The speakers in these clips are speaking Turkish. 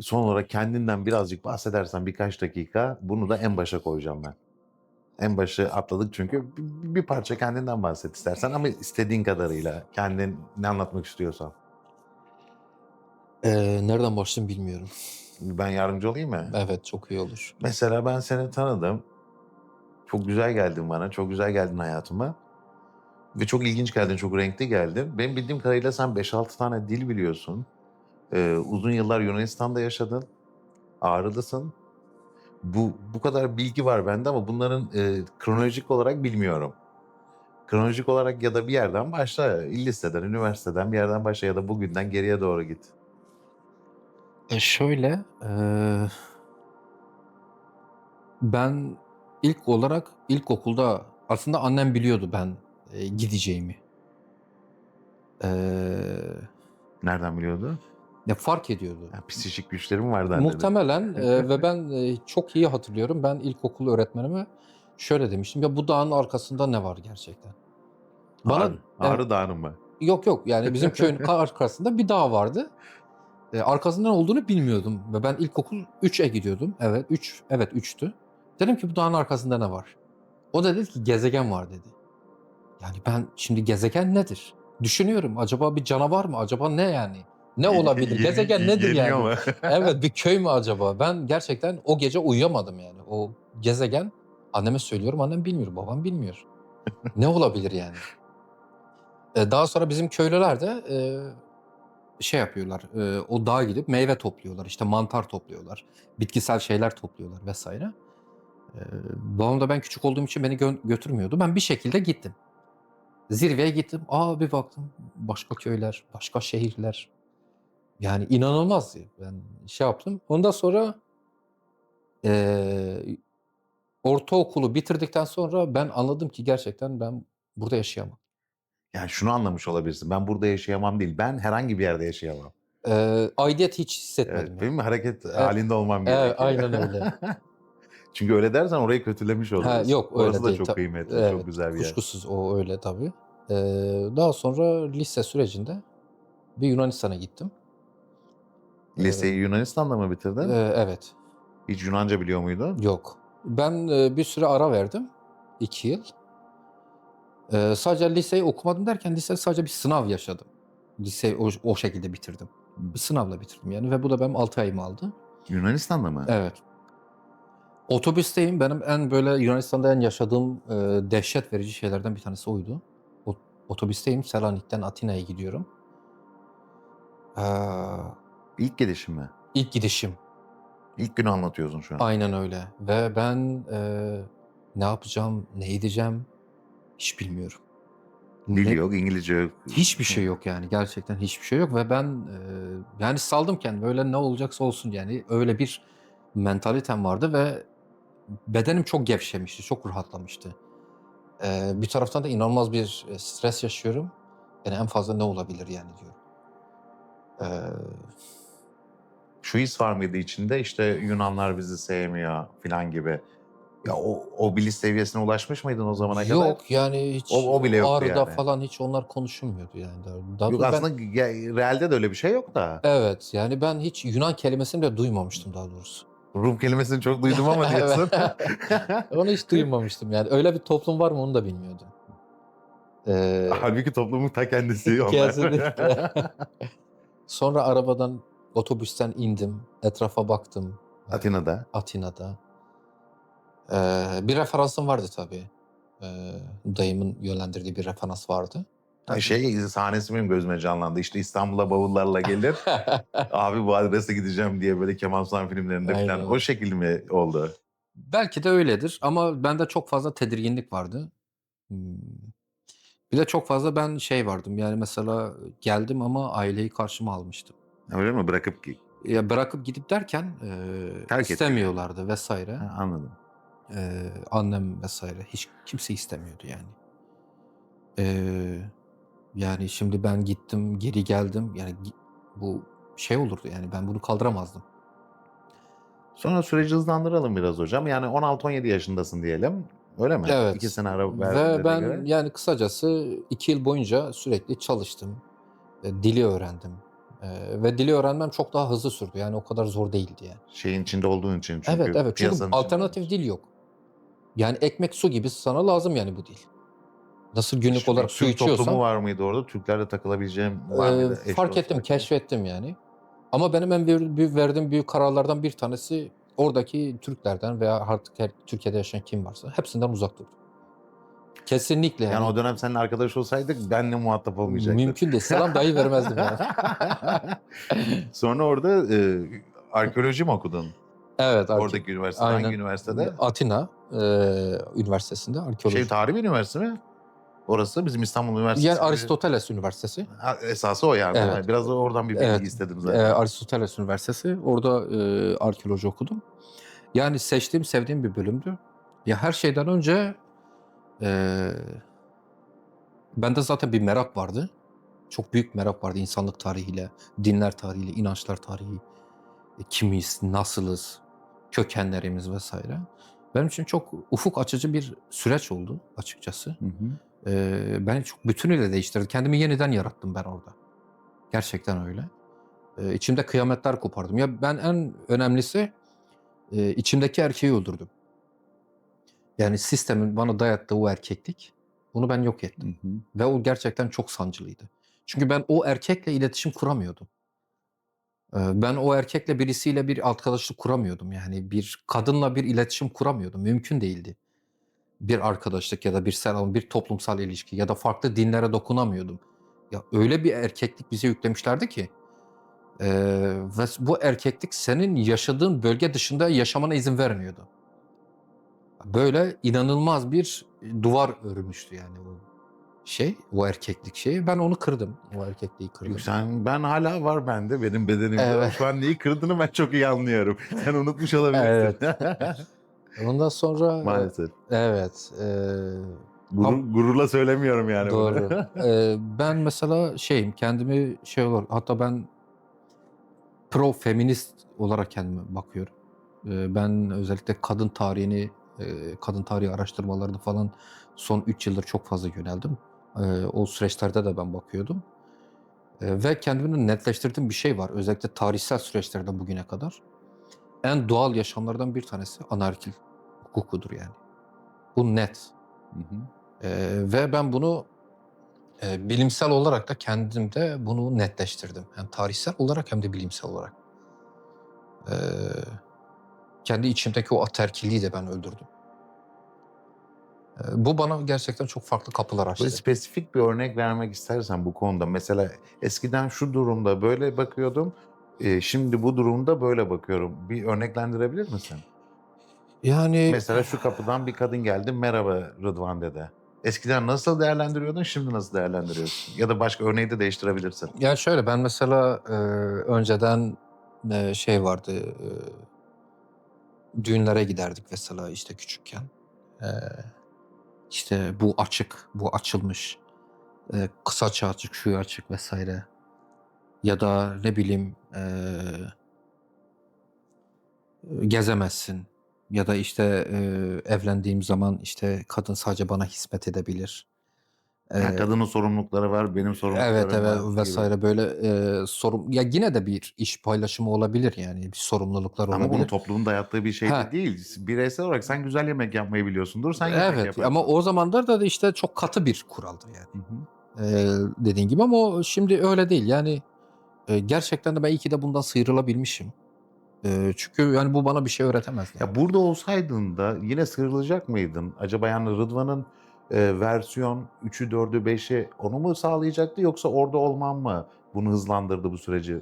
Son olarak kendinden birazcık bahsedersen birkaç dakika bunu da en başa koyacağım ben. En başı atladık çünkü bir, parça kendinden bahset istersen ama istediğin kadarıyla kendin ne anlatmak istiyorsan. Ee, nereden başlayayım bilmiyorum. Ben yardımcı olayım mı? Evet çok iyi olur. Mesela ben seni tanıdım. Çok güzel geldin bana. Çok güzel geldin hayatıma. Ve çok ilginç geldin, çok renkli geldin. Benim bildiğim kadarıyla sen 5-6 tane dil biliyorsun. Ee, uzun yıllar Yunanistan'da yaşadın. Ağrı'dasın. Bu, bu kadar bilgi var bende ama bunların e, kronolojik olarak bilmiyorum. Kronolojik olarak ya da bir yerden başla. Liseden, üniversiteden bir yerden başla ya da bugünden geriye doğru git. E şöyle, eee, ben ilk olarak ilkokulda aslında annem biliyordu ben e, gideceğimi. Eee, Nereden biliyordu? Ya fark ediyordu. Ya, psikik güçlerim var zannedi. Muhtemelen e, ve ben e, çok iyi hatırlıyorum. Ben ilkokul öğretmenime şöyle demiştim. Ya bu dağın arkasında ne var gerçekten? Bana Ağrı, Ağrı Dağı'nın mı? Yok yok yani bizim köyün arkasında bir dağ vardı. Ee, arkasından olduğunu bilmiyordum ve ben ilkokul 3'e gidiyordum. Evet 3 evet 3'tü. Dedim ki bu dağın arkasında ne var? O da dedi ki gezegen var dedi. Yani ben şimdi gezegen nedir? Düşünüyorum acaba bir canavar mı? Acaba ne yani? Ne olabilir? Yeni- gezegen nedir yani? mu? evet bir köy mü acaba? Ben gerçekten o gece uyuyamadım yani. O gezegen anneme söylüyorum annem bilmiyor babam bilmiyor. ne olabilir yani? E, daha sonra bizim köylüler de e, şey yapıyorlar. e, o dağa gidip meyve topluyorlar. işte mantar topluyorlar. Bitkisel şeyler topluyorlar vesaire. E, babam da ben küçük olduğum için beni gö- götürmüyordu. Ben bir şekilde gittim. Zirveye gittim. Aa bir baktım başka köyler, başka şehirler. Yani inanılmaz. Ben şey yaptım. Ondan sonra e, ortaokulu bitirdikten sonra ben anladım ki gerçekten ben burada yaşayamam. Yani şunu anlamış olabilirsin. Ben burada yaşayamam değil. Ben herhangi bir yerde yaşayamam. Ee, aidiyet hiç hissetmedim. Evet, yani. değil mi? Hareket halinde olmam Evet, gerekiyor. aynen öyle. Çünkü öyle dersen orayı kötülemiş olursun. yok, öyle Orası da değil. çok kıymetli, Evet, çok güzel bir yer. Kuşkusuz o öyle tabii. Ee, daha sonra lise sürecinde bir Yunanistan'a gittim. Liseyi Yunanistan'da mı bitirdin? Ee, evet, Hiç Yunanca biliyor muydun? yok. Ben e, bir süre ara verdim. iki yıl. Ee, sadece liseyi okumadım derken lise sadece bir sınav yaşadım. Liseyi o, o şekilde bitirdim. Bir sınavla bitirdim yani ve bu da benim 6 ayımı aldı. Yunanistan'da mı? Evet. Otobüsteyim. Benim en böyle Yunanistan'da en yaşadığım e, dehşet verici şeylerden bir tanesi oydu. O, otobüsteyim. Selanik'ten Atina'ya gidiyorum. Ee, İlk gidişin mi? ilk gidişim. İlk günü anlatıyorsun şu an. Aynen öyle. Ve ben e, ne yapacağım, ne edeceğim hiç bilmiyorum. Dil Ne- yok, İngilizce yok. Hiçbir şey yok yani gerçekten hiçbir şey yok ve ben e, yani saldım kendimi öyle ne olacaksa olsun yani öyle bir mentalitem vardı ve bedenim çok gevşemişti, çok rahatlamıştı. E, bir taraftan da inanılmaz bir e, stres yaşıyorum. Yani en fazla ne olabilir yani diyorum. E, Şu his var mıydı içinde? İşte Yunanlar bizi sevmiyor falan gibi. Ya o, o bilinç seviyesine ulaşmış mıydın o zamana kadar? yok yani hiç O- o bile yoktu Ağrı'da yani. falan hiç onlar konuşulmuyordu yani. Daha- Yok ben- aslında ge- realde de öyle bir şey yok da. evet yani ben hiç Yunan kelimesini de duymamıştım daha doğrusu. Rum kelimesini çok duydum ama diyorsun. Onu hiç duymamıştım yani. Öyle bir toplum var mı onu da bilmiyordum. Ee, Halbuki toplumun ta kendisi onlar. Sonra arabadan, otobüsten indim. Etrafa baktım. Ee, Atina'da. Atina'da. Ee, bir referansım vardı tabii. Ee, dayımın yönlendirdiği bir referans vardı. Ha, Şey sahnesi benim gözüme canlandı. İşte İstanbul'a bavullarla gelir. Abi bu adrese gideceğim diye böyle Kemal Sunal filmlerinde Aynen. falan. O şekilde mi oldu? Belki de öyledir ama bende çok fazla tedirginlik vardı. Hmm. Bir de çok fazla ben şey vardım yani mesela geldim ama aileyi karşıma almıştım. Öyle mi? Bırakıp ki. Ya bırakıp gidip derken e, Terk istemiyorlardı vesaire. Ha, anladım. E, annem vesaire hiç kimse istemiyordu yani. E, yani şimdi ben gittim geri geldim yani bu şey olurdu yani ben bunu kaldıramazdım. Sonra süreci hızlandıralım biraz hocam. Yani 16-17 yaşındasın diyelim. Öyle mi? Evet. İki sene ara Ve ben göre. yani kısacası iki yıl boyunca sürekli çalıştım. E, dili öğrendim. Ee, ve dili öğrenmem çok daha hızlı sürdü. Yani o kadar zor değildi yani. Şeyin içinde olduğun için çünkü evet evet. Çünkü içinde alternatif dil yok. Yani ekmek su gibi sana lazım yani bu dil. Nasıl günlük için. olarak su Türk toplumu içiyorsan var mıydı orada? Türklerle takılabileceğim var e, mıydı? Eş fark ettim, olarak? keşfettim yani. Ama benim en büyük verdiğim büyük kararlardan bir tanesi oradaki Türklerden veya artık her, Türkiye'de yaşayan kim varsa hepsinden uzak durdum. Kesinlikle yani. O dönem seninle arkadaş olsaydık benle muhatap olmayacaktın. Mümkün değil. Selam dahi vermezdim yani. Sonra orada e, arkeoloji mi okudun? Evet. arke- Oradaki üniversite. Aynen. Hangi üniversitede? Atina e, Üniversitesi'nde arkeoloji. Şey tarihi bir üniversite mi? Orası bizim İstanbul Üniversitesi. yani. Aristoteles Üniversitesi. Ha, Esası o yani. Evet. Biraz da oradan bir bilgi Evet. istedim zaten. Aristoteles Üniversitesi. Orada e, arkeoloji okudum. Yani seçtiğim, sevdiğim bir bölümdü. Ya her şeyden önce e, bende zaten bir merak vardı. Çok büyük merak vardı insanlık tarihiyle, dinler tarihiyle, inançlar tarihi. E, kimiz, nasılız, kökenlerimiz vesaire. Benim için çok ufuk açıcı bir süreç oldu açıkçası. Hı hı. Ee, beni çok bütünüyle değiştirdi. Kendimi yeniden yarattım ben orada. Gerçekten öyle. Ee, içimde kıyametler kopardım. Ya ben en önemlisi e, içimdeki erkeği öldürdüm. Yani sistemin bana dayattığı o erkeklik, bunu ben yok ettim. Hı hı. Ve o gerçekten çok sancılıydı. Çünkü ben o erkekle iletişim kuramıyordum. Ee, Ben o erkekle birisiyle bir arkadaşlık kuramıyordum. Yani bir kadınla bir iletişim kuramıyordum. Mümkün değildi. Bir arkadaşlık ya da bir selam, bir toplumsal ilişki ya da farklı dinlere dokunamıyordum. Ya öyle bir erkeklik bize yüklemişlerdi ki ee, ve bu erkeklik senin yaşadığın bölge dışında yaşamana izin vermiyordu. Böyle inanılmaz bir duvar örmüştü yani o şey, o erkeklik şeyi. Ben onu kırdım. O erkekliği kırdım. Sen, ben hala var bende benim bedenimde. Evet. Şu an neyi kırdığını ben çok iyi anlıyorum. Sen unutmuş olabilirsin. Ondan sonra Maalesef. evet, e, Gurur, gururla söylemiyorum yani. doğru. E, ben mesela şeyim, kendimi şey olur, hatta ben pro feminist olarak kendime bakıyorum. E, ben özellikle kadın tarihini, kadın tarihi araştırmalarını falan son 3 yıldır çok fazla yöneldim. O süreçlerde de ben bakıyordum. Ve kendimde netleştirdiğim bir şey var. Özellikle tarihsel süreçlerden bugüne kadar. En doğal yaşamlardan bir tanesi anarkil hukukudur yani. Bu net. Hı hı. Ve ben bunu e, bilimsel olarak da kendimde bunu netleştirdim. Hem tarihsel olarak hem de bilimsel olarak. Ee, kendi içimdeki o aterkiliği de ben öldürdüm. Ee, bu bana gerçekten çok farklı kapılar açtı. Böyle spesifik bir örnek vermek istersen bu konuda. Mesela eskiden şu durumda böyle bakıyordum. e, Şimdi bu durumda böyle bakıyorum. Bir örneklendirebilir misin? Yani Mesela şu kapıdan bir kadın geldi. Merhaba Rıdvan dede. Eskiden nasıl değerlendiriyordun, şimdi nasıl değerlendiriyorsun? Ya da başka örneği de değiştirebilirsin. Yani şöyle ben mesela e, önceden e, şey vardı e, düğünlere giderdik mesela işte küçükken. E, işte bu açık, bu açılmış, e, kısa açık, şu açık vesaire. Ya da ne bileyim e, gezemezsin. Ya da işte e, evlendiğim zaman işte kadın sadece bana hizmet edebilir. Ha, kadının sorumlulukları var, benim sorumluluklarım Evet evet var gibi. vesaire böyle e, sorun ya yine de bir iş paylaşımı olabilir yani bir sorumluluklar Ama bunu olabilir. toplumun dayattığı bir şey de Ha. değil. Bireysel olarak sen güzel yemek yapmayı biliyorsundur, sen yemek Evet yaparsın. ama o zamanlar da işte çok katı bir kuraldır yani Hı hı. e, dediğin gibi ama şimdi öyle değil yani e, gerçekten de ben iyi ki de bundan sıyrılabilmişim. E, çünkü yani bu bana bir şey öğretemez. Yani. Ya burada olsaydın da yine sıyrılacak mıydın? Acaba yani Rıdvan'ın e, versiyon 3'ü, 4'ü, 5'i onu mu sağlayacaktı yoksa orada olman mı bunu hızlandırdı bu süreci?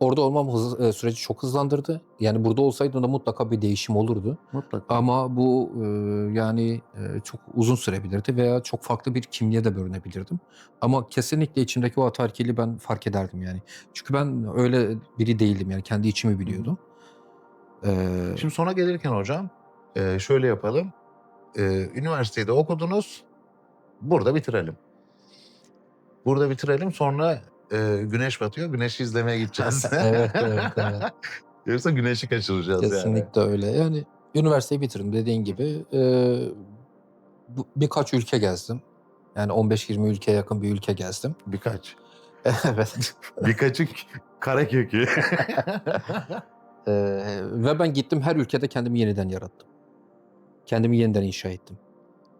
Orada olmam hız- e, süreci çok hızlandırdı. Yani burada olsaydım da mutlaka bir değişim olurdu. Mutlaka. Ama bu e, yani e, çok uzun sürebilirdi veya çok farklı bir kimliğe de bürünebilirdim. Ama kesinlikle içimdeki o atarkili ben fark ederdim yani. Çünkü ben öyle biri değildim yani kendi içimi biliyordum. Ee, Şimdi sona gelirken hocam e, şöyle yapalım. E, üniversitede okudunuz. Burada bitirelim. Burada bitirelim sonra e, güneş batıyor. Güneşi izlemeye gideceğiz. evet, evet, evet. Yoksa güneşi kaçıracağız yani. Kesinlikle öyle. Yani üniversiteyi bitirdim dediğin gibi. e, bu- birkaç ülke gezdim. Yani 15-20 ülkeye yakın bir ülke gezdim. Birkaç. evet. Birkaçı kara kökü. Ee, ve ben gittim her ülkede kendimi yeniden yarattım. Kendimi yeniden inşa ettim.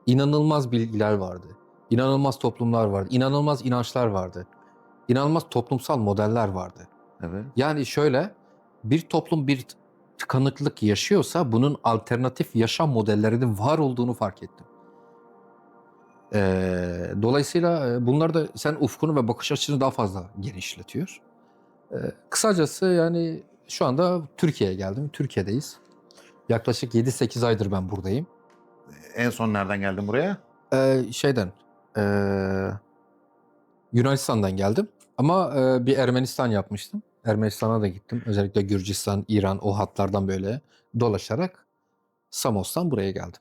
İnanılmaz bilgiler vardı. İnanılmaz toplumlar vardı. İnanılmaz inançlar vardı. İnanılmaz toplumsal modeller vardı. evet. Yani şöyle bir toplum bir tıkanıklık yaşıyorsa bunun alternatif yaşam modellerinin var olduğunu fark ettim. Ee, dolayısıyla e, bunlar da sen ufkunu ve bakış açını daha fazla genişletiyor. Ee, kısacası yani şu anda Türkiye'ye geldim. Türkiye'deyiz. Yaklaşık 7-8 aydır ben buradayım. En son nereden geldin buraya? Ee, şeyden ee, Yunanistan'dan geldim ama ee, bir Ermenistan yapmıştım. Ermenistan'a da gittim. Özellikle Gürcistan, İran o hatlardan böyle dolaşarak Samos'tan buraya geldim.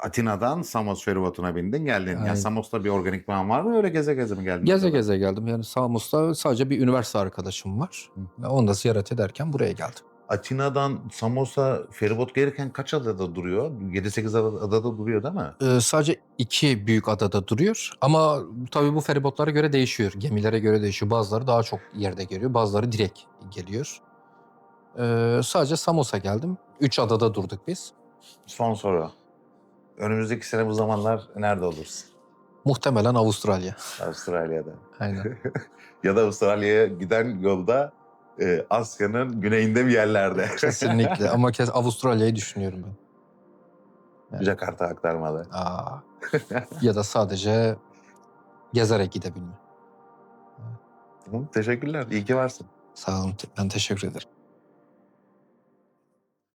Atina'dan Samos feribotuna bindin geldin. Aynen. Ya Samos'ta bir organik bağın var mı? Öyle geze geze mi geldin? Geze geze geldim. Yani Samos'ta sadece bir üniversite arkadaşım var. Hı. Onu da ziyaret ederken buraya geldim. Atina'dan Samos'a feribot gelirken kaç adada duruyor? 7-8 adada, duruyor değil mi? Ee, sadece iki büyük adada duruyor. Ama tabii bu feribotlara göre değişiyor. Gemilere göre değişiyor. Bazıları daha çok yerde geliyor. Bazıları direkt geliyor. Ee, sadece Samos'a geldim. Üç adada durduk biz. Son soru. Önümüzdeki sene bu zamanlar nerede olursun? Muhtemelen Avustralya. Avustralya'da. Aynen. ya da Avustralya'ya giden yolda e, Asya'nın güneyinde bir yerlerde. Kesinlikle. Ama kes Avustralya'yı düşünüyorum ben. Evet. Jakarta aktarmalı. Aa. ya da sadece gezerek gidebilme. Teşekkürler. İyi ki varsın. Sağ olun. Ben teşekkür ederim.